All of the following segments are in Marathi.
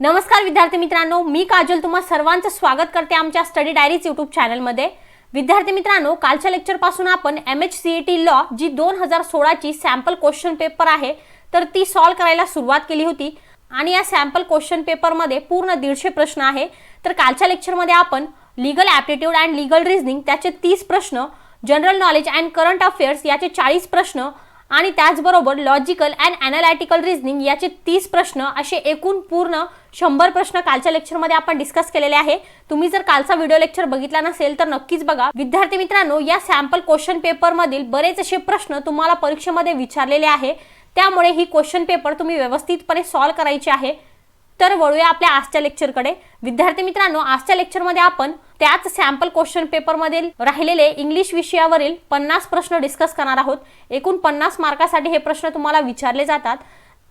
नमस्कार विद्यार्थी मित्रांनो मी काजल तुम्हा सर्वांचं स्वागत करते आमच्या स्टडी डायरीज यूट्यूब चॅनलमध्ये विद्यार्थी मित्रांनो कालच्या लेक्चरपासून आपण M H C E T law जी दोन हजार सोळाची सॅम्पल क्वेश्चन पेपर आहे तर ती सॉल्व करायला सुरुवात केली होती. आणि या सॅम्पल क्वेश्चन पेपरमध्ये पूर्ण दीडशे प्रश्न आहे. तर कालच्या लेक्चरमध्ये आपण legal aptitude and legal reasoning त्याचे तीस प्रश्न general knowledge and current affairs याचे चाळीस प्रश्न आणि त्याचबरोबर लॉजिकल अँड अनालिटिकल रिझनिंग याचे तीस प्रश्न असे एकूण पूर्ण शंभर प्रश्न कालच्या लेक्चरमध्ये आपण डिस्कस केलेले आहे. तुम्ही जर कालचा व्हिडिओ लेक्चर बघितला नसेल तर नक्कीच बघा. विद्यार्थी मित्रांनो या सॅम्पल क्वेश्चन पेपरमधील बरेच असे प्रश्न तुम्हाला परीक्षेमध्ये विचारलेले आहे. त्यामुळे ही क्वेश्चन पेपर तुम्ही व्यवस्थितपणे सॉल्व करायची आहे. तर वळूया आपल्या आजच्या लेक्चरकडे विद्यार्थी मित्रांनो आजच्या लेक्चरमध्ये आपण त्याच सॅम्पल क्वेश्चन पेपरमधील राहिलेले इंग्लिश विषयावरील पन्नास प्रश्न डिस्कस करणार आहोत. एकूण पन्नास मार्कासाठी हे प्रश्न तुम्हाला विचारले जातात.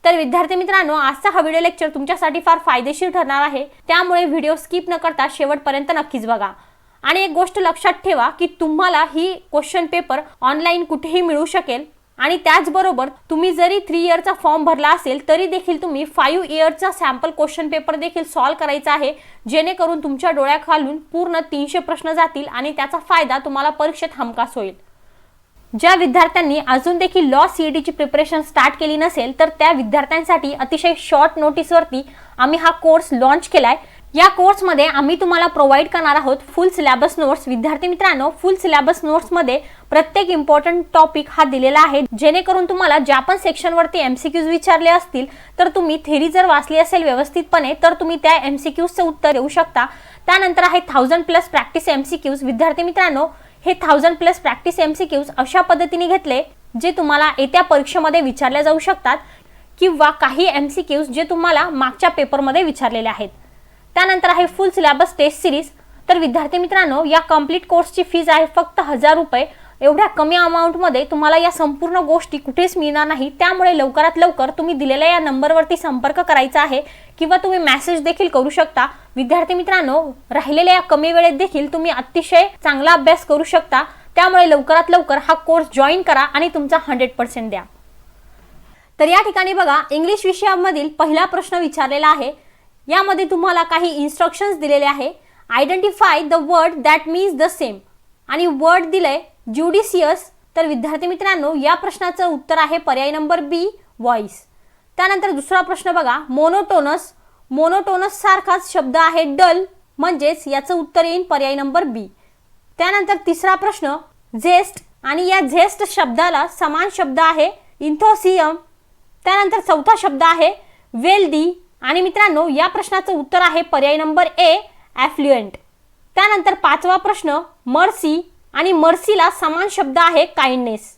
तर विद्यार्थी मित्रांनो आजचा हा व्हिडिओ लेक्चर तुमच्यासाठी फार फायदेशीर ठरणार आहे. त्यामुळे व्हिडिओ स्किप न करता शेवटपर्यंत नक्कीच बघा. आणि एक गोष्ट लक्षात ठेवा की तुम्हाला ही क्वेश्चन पेपर ऑनलाईन कुठेही मिळू शकेल. आणि त्याचबरोबर तुम्ही जरी थ्री इयरचा फॉर्म भरला असेल तरी देखील तुम्ही फाईव्ह इयरचा सॅम्पल क्वेश्चन पेपर देखील सॉल्व करायचा आहे. जेणेकरून तुमच्या डोळ्याखालून पूर्ण तीनशे प्रश्न जातील आणि त्याचा फायदा तुम्हाला परीक्षेत हमखास होईल. ज्या विद्यार्थ्यांनी अजून देखील लॉ डीची प्रिपरेशन स्टार्ट केली नसेल तर त्या विद्यार्थ्यांसाठी अतिशय शॉर्ट नोटीसवरती आम्ही हा कोर्स लॉन्च आहे या कोर्समध्ये आम्ही तुम्हाला प्रोव्हाइड करणार आहोत फुल सिलेबस नोट्स विद्यार्थी मित्रांनो फुल सिलेबस नोट्समध्ये प्रत्येक इम्पॉर्टंट टॉपिक हा दिलेला आहे. जेणेकरून तुम्हाला ज्या पण सेक्शनवरती क्यूज विचारले असतील तर तुम्ही थेरी जर वाचली असेल व्यवस्थितपणे तर तुम्ही त्या एम सी क्यूजचं उत्तर देऊ शकता. त्यानंतर आहे thousand plus practice M C Qs विद्यार्थी मित्रांनो हे thousand plus practice M C Qs अशा पद्धतीने घेतले जे तुम्हाला येत्या परीक्षेमध्ये विचारल्या जाऊ शकतात किंवा काही एम सी क्यूज जे तुम्हाला मागच्या पेपरमध्ये विचारलेले आहेत. त्यानंतर आहे फुल सिलेबस टेस्ट सिरीज तर विद्यार्थी मित्रांनो या कंप्लीट कोर्सची फीज आहे फक्त हजार रुपये. एवढ्या कमी अमाऊंटमध्ये तुम्हाला या संपूर्ण गोष्टी कुठेच मिळणार नाही. त्यामुळे लवकरात लवकर तुम्ही दिलेल्या या नंबरवरती संपर्क करायचा आहे किंवा तुम्ही मॅसेज देखील करू शकता. विद्यार्थी मित्रांनो राहिलेल्या या कमी वेळेत देखील तुम्ही अतिशय चांगला अभ्यास करू शकता. त्यामुळे लवकरात लवकर हा कोर्स जॉईन करा आणि तुमचा हंड्रेड पर्सेंट द्या. तर या ठिकाणी बघा इंग्लिश विषयामधील पहिला प्रश्न विचारलेला आहे. यामध्ये तुम्हाला काही इन्स्ट्रक्शन्स दिलेले आहे. Identify the word that means the same आणि वर्ड दिलंय ज्युडिशियस तर विद्यार्थी मित्रांनो या प्रश्नाचं उत्तर आहे पर्याय नंबर बी व्हॉइस त्यानंतर दुसरा प्रश्न बघा. मोनोटोनस मोनोटोनस सारखाच शब्द आहे डल म्हणजेच याचं उत्तर येईल पर्याय नंबर बी त्यानंतर तिसरा प्रश्न झेस्ट आणि या झेस्ट शब्दाला समान शब्द आहे इंथोसियम त्यानंतर चौथा शब्द आहे वेल्दी आणि मित्रांनो या प्रश्नाचं उत्तर आहे पर्याय नंबर ए ॲफ्ल्युएंट त्यानंतर पाचवा प्रश्न मर्सी आणि मर्सीला समान शब्द आहे काइंडनेस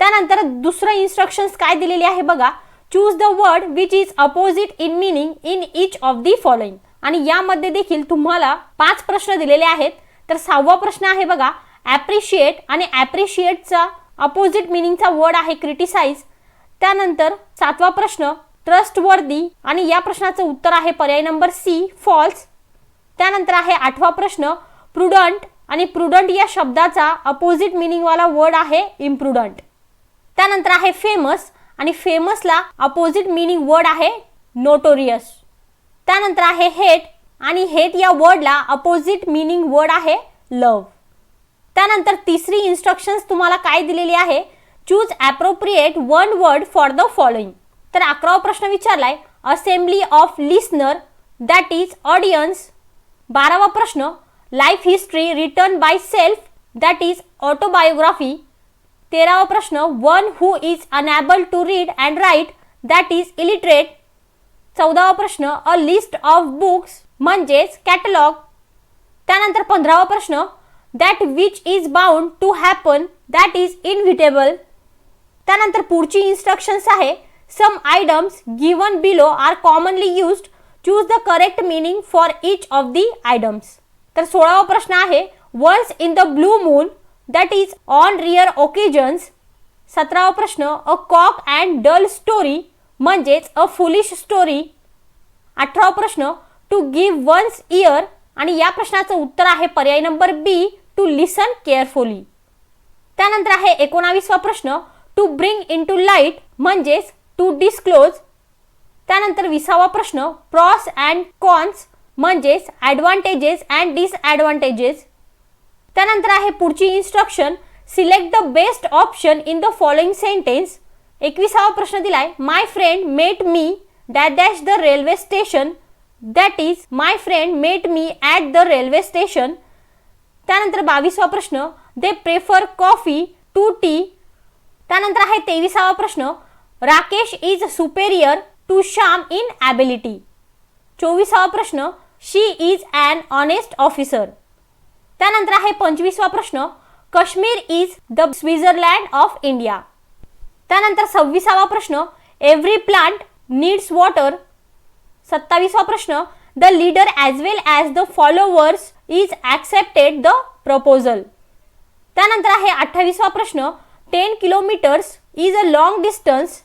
त्यानंतर दुसरं इन्स्ट्रक्शन्स काय दिलेले आहे बघा. Choose the word which is opposite in meaning in each of the following आणि यामध्ये देखील तुम्हाला पाच प्रश्न दिलेले आहेत. तर सहावा प्रश्न आहे बघा. ॲप्रिशिएट आणि ॲप्रिशिएटचा अपोजिट मिनिंगचा वर्ड आहे क्रिटिसाइज त्यानंतर सातवा प्रश्न ट्रस्ट वर्दी आणि या प्रश्नाचं उत्तर आहे पर्याय नंबर सी फॉल्स. त्यानंतर आहे आठवा प्रश्न प्रुडंट आणि प्रुडंट या शब्दाचा अपोजिट मिनिंगवाला वर्ड आहे इम्प्रुडंट त्यानंतर आहे फेमस आणि फेमसला अपोजिट मिनिंग वर्ड आहे नोटोरियस त्यानंतर आहे हेट आणि हेट या वर्डला अपोजिट मिनिंग वर्ड आहे लव त्यानंतर तिसरी इन्स्ट्रक्शन्स तुम्हाला काय दिलेली आहे? Choose appropriate one word for the following तर अकरावा प्रश्न विचारलाय assembly of listener that is audience बारावा प्रश्न life history return by self that is autobiography तेरावा प्रश्न one who is unable to read and write that is illiterate चौदावा प्रश्न अ लिस्ट ऑफ बुक्स म्हणजेच कॅटलॉग त्यानंतर पंधरावा प्रश्न that which is bound to happen that is inevitable त्यानंतर पुढची इन्स्ट्रक्शन्स आहे some items given below are commonly used choose the correct meaning for each of the items. तर सोळावा प्रश्न आहे once in the blue moon that is on rare occasions सतरावा प्रश्न a cock and bull story म्हणजेच अ फुलिश स्टोरी अठरावा प्रश्न टू गिव्ह वन्स इयर आणि या प्रश्नाचं उत्तर आहे पर्याय number B to listen carefully त्यानंतर आहे एकोणावीसवा प्रश्न to bring in to light म्हणजेच टू डिस्क्लोज त्यानंतर विसावा प्रश्न प्रॉस अँड कॉन्स म्हणजेच ॲडव्हान्टेजेस अँड डिसॲडव्हान्टेजेस त्यानंतर आहे पुढची instruction select the best option in the following sentence एकविसावा प्रश्न दिलाय my friend met me that dash the railway station that is my friend met me at the railway station त्यानंतर बावीसवा प्रश्न they prefer coffee to tea त्यानंतर आहे तेविसावा प्रश्न Rakesh is superior to Shyam in ability. चोवीसावा प्रश्न she is an honest officer. त्यानंतर आहे पंचवीसवा प्रश्न Kashmir is the Switzerland of India. त्यानंतर सव्वीसावा प्रश्न एव्हरी प्लांट नीड्स वॉटर. सत्तावीसवा प्रश्न the leader as well as the followers is accepted the proposal. त्यानंतर आहे अठ्ठावीसवा प्रश्न ten kilometres is a long distance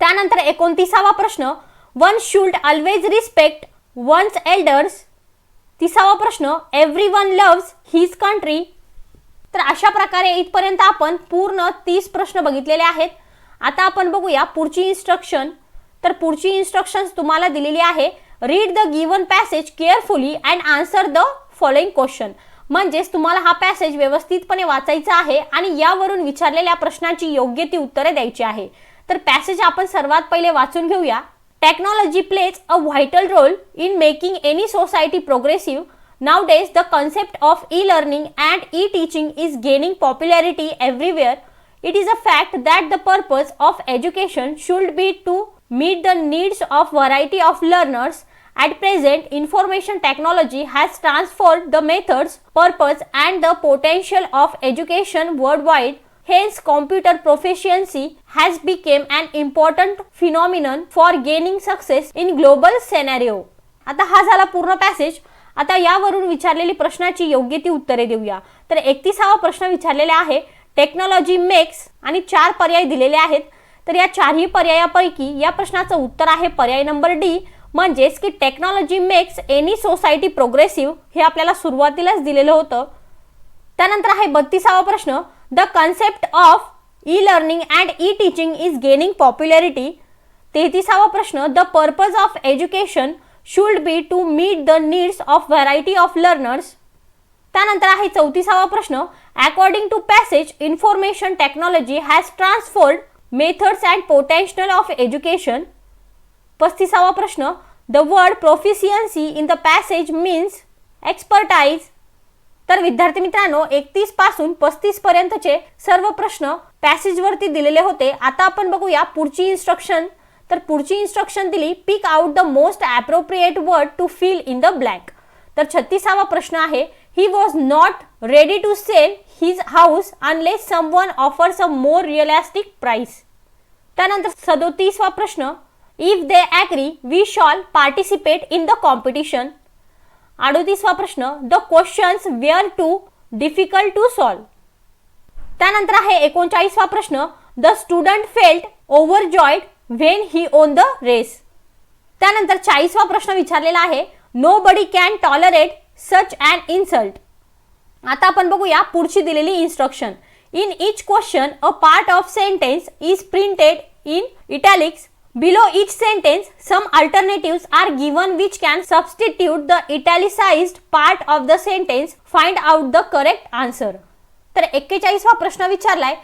त्यानंतर एकोणतीसावा प्रश्न one should always respect one's elders तिसावा प्रश्न every one loves his country तर अशा प्रकारे इथपर्यंत आपण पूर्ण तीस प्रश्न बघितलेले आहेत. आता आपण बघूया पुढची इन्स्ट्रक्शन तर पुढची इन्स्ट्रक्शन्स तुम्हाला दिलेली आहे read the given passage carefully and answer the following question म्हणजेच तुम्हाला हा पॅसेज व्यवस्थितपणे वाचायचा आहे आणि यावरून विचारलेल्या प्रश्नाची योग्य ती उत्तरे द्यायची आहे. तर पॅसेज आपण सर्वात पहिले वाचून घेऊया. Technology plays a vital role in making any society progressive nowadays the concept of e learning and e teaching is gaining popularity everywhere it is a fact that the purpose of education should be to meet the needs of variety of learners at present information technology has transferred the methods purpose and the potential of education world wide Hence, computer proficiency has become an important phenomenon for gaining success in global scenario. आता हा झाला पूर्ण पॅसेज आता यावरून विचारलेली प्रश्नाची योग्य ती उत्तरे देऊया. तर एकतीसावा प्रश्न विचारलेला आहे टेक्नॉलॉजी मेक्स आणि चार पर्याय दिलेले आहेत. तर या चारही पर्यायापैकी या प्रश्नाचं उत्तर आहे पर्याय नंबर डी म्हणजेच की technology makes any society progressive हे आपल्याला सुरुवातीलाच दिलेलं होतं. त्यानंतर आहे बत्तीसावा प्रश्न. The concept of e learning and e teaching is gaining popularity तेहतीसावा प्रश्न the purpose of education should be to meet the needs of variety of learners त्यानंतर आहे चौतीसावा प्रश्न according to passage information technology has transformed methods and potential of education पस्तीसावा प्रश्न the word proficiency in the passage means expertise तर विद्यार्थी मित्रांनो एकतीसपासून पस्तीस पर्यंतचे सर्व प्रश्न पॅसेजवरती दिलेले होते. आता आपण बघूया पुढची इन्स्ट्रक्शन तर पुढची इन्स्ट्रक्शन दिली pick out the most appropriate word to fill in the blank तर छत्तीसावा प्रश्न आहे he was not ready to sell his house unless some one offers a more realistic price त्यानंतर सदोतीसवा प्रश्न if they agree we shall participate in the competition अडोतीसवा प्रश्न the questions were too difficult to solve त्यानंतर आहे एकोणचाळीसवा प्रश्न the student felt overjoyed when he won the race त्यानंतर चाळीसवा प्रश्न विचारलेला आहे nobody can tolerate such and insult आता आपण बघूया पुढची दिलेली instruction in each question a part of sentence is printed in italics below each sentence some alternatives are given which can substitute the italicized part of the sentence Find out the correct answer तर एक्केचाळीसवा प्रश्न विचारलाय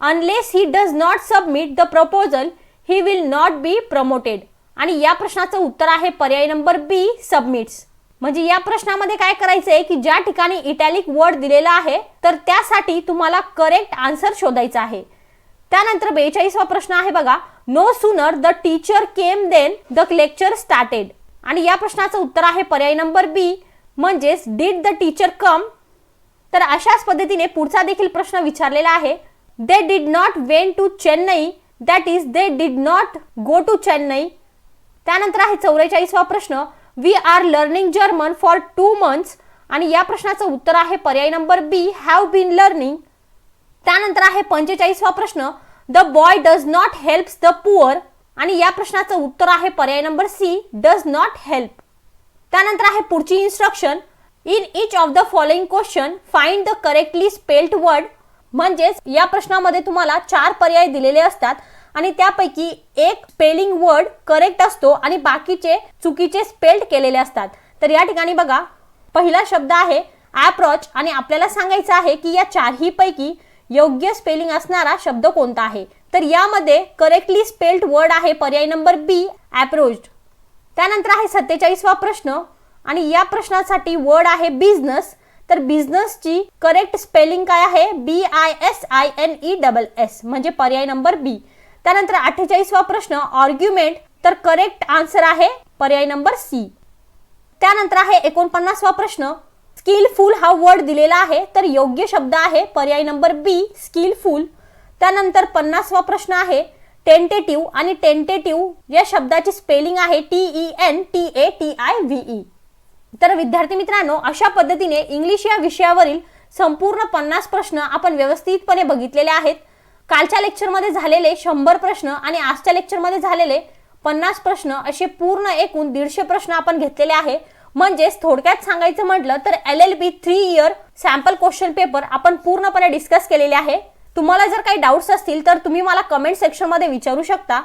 unless he does not submit the proposal he will not be promoted आणि या प्रश्नाचं उत्तर आहे पर्याय नंबर बी सबमिट्स म्हणजे या प्रश्नामध्ये काय करायचंय की ज्या ठिकाणी इटॅलिक वर्ड दिलेला आहे तर त्यासाठी तुम्हाला करेक्ट आन्सर शोधायचा आहे. त्यानंतर बेचाळीसवा प्रश्न आहे बघा no sooner the teacher came then the lecture started आणि या प्रश्नाचं उत्तर आहे पर्याय नंबर बी म्हणजेच डिड द टीचर कम तर अशाच पद्धतीने पुढचा देखील प्रश्न विचारलेला आहे. They did not went to Chennai that is they did not go to Chennai त्यानंतर आहे चौवेचाळीसवा प्रश्न. We are learning German for two months आणि या प्रश्नाचं उत्तर आहे पर्याय number B have been learning त्यानंतर आहे पंचेचाळीसवा प्रश्न. The boy does not helps the poor आणि या प्रश्नाचं उत्तर आहे पर्याय number C does not help. त्यानंतर आहे पुढची instruction in each of the following question find the correctly spelled word म्हणजेच या प्रश्नामध्ये तुम्हाला चार पर्याय दिलेले असतात आणि त्यापैकी एक स्पेलिंग वर्ड करेक्ट असतो आणि बाकीचे चुकीचे स्पेल्ड केलेले असतात. तर या ठिकाणी बघा पहिला शब्द आहे ॲप्रॉच आणि आपल्याला सांगायचं आहे की या चारही पैकी योग्य स्पेलिंग असणारा शब्द कोणता आहे? तर यामध्ये करेक्टली स्पेल्ड वर्ड आहे पर्याय नंबर बी अप्रोच त्यानंतर आहे सत्तेचाळीसवा प्रश्न. आणि या प्रश्नासाठी वर्ड आहे बिझनेस तर बिझनेसची करेक्ट स्पेलिंग काय आहे? B I S I N E double S म्हणजे पर्याय नंबर बी त्यानंतर अठ्ठेचाळीसवा प्रश्न ऑर्ग्युमेंट तर करेक्ट आन्सर आहे पर्याय नंबर सी त्यानंतर आहे एकोणपन्नासवा प्रश्न. स्किलफुल हा वर्ड दिलेला आहे तर योग्य शब्द आहे. पर्याय नंबर बी स्किलफुल त्यानंतर पन्नासवा प्रश्न आहे टेंटेटिव्ह आणि टेंटेटिव्ह या शब्दाची स्पेलिंग आहे T E N T A T I V E तर विद्यार्थी मित्रांनो अशा पद्धतीने इंग्लिश या विषयावरील संपूर्ण पन्नास प्रश्न आपण व्यवस्थितपणे बघितलेले आहेत. कालच्या लेक्चरमध्ये झालेले शंभर प्रश्न आणि आजच्या लेक्चरमध्ये झालेले पन्नास प्रश्न असे पूर्ण एकूण दीडशे प्रश्न आपण घेतलेले आहे. म्हणजेच थोडक्यात सांगायचं म्हटलं तर L L B three year sample question paper आपण पूर्णपणे डिस्कस केलेले आहे. तुम्हाला जर काही डाऊट्स असतील तर तुम्ही मला कमेंट सेक्शनमध्ये विचारू शकता.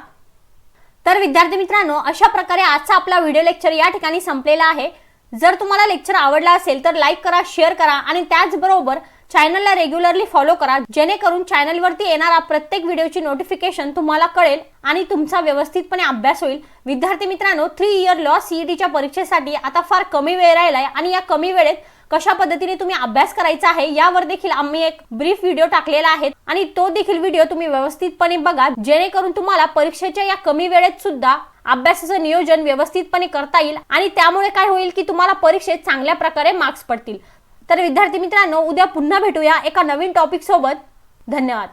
तर विद्यार्थी मित्रांनो अशा प्रकारे आजचा आपला व्हिडिओ लेक्चर या ठिकाणी संपलेला आहे. जर तुम्हाला लेक्चर आवडला असेल तर लाईक करा शेअर करा आणि त्याचबरोबर चॅनलला रेग्युलरली फॉलो करा जेणेकरून चॅनलवरती येणारा प्रत्येक व्हिडिओची नोटिफिकेशन तुम्हाला कळेल आणि तुमचा व्यवस्थितपणे अभ्यास होईल. विद्यार्थी मित्रांनो थ्री इयर लॉ सीईटीच्या परीक्षेसाठी आता फार कमी वेळ राहिलाय आणि या कमी वेळेत कशा पद्धतीने तुम्ही अभ्यास करायचा आहे यावर देखील आम्ही एक ब्रीफ व्हिडिओ टाकलेला आहे आणि तो देखील व्हिडिओ तुम्ही व्यवस्थितपणे बघा जेणेकरून तुम्हाला परीक्षेच्या या कमी वेळेत सुद्धा अभ्यासाचं नियोजन व्यवस्थितपणे करता येईल आणि त्यामुळे काय होईल की तुम्हाला परीक्षेत चांगल्या प्रकारे मार्क्स पडतील. तर विद्यार्थी मित्रांनो उद्या पुन्हा भेटूया एका नवीन टॉपिक सोबत. धन्यवाद.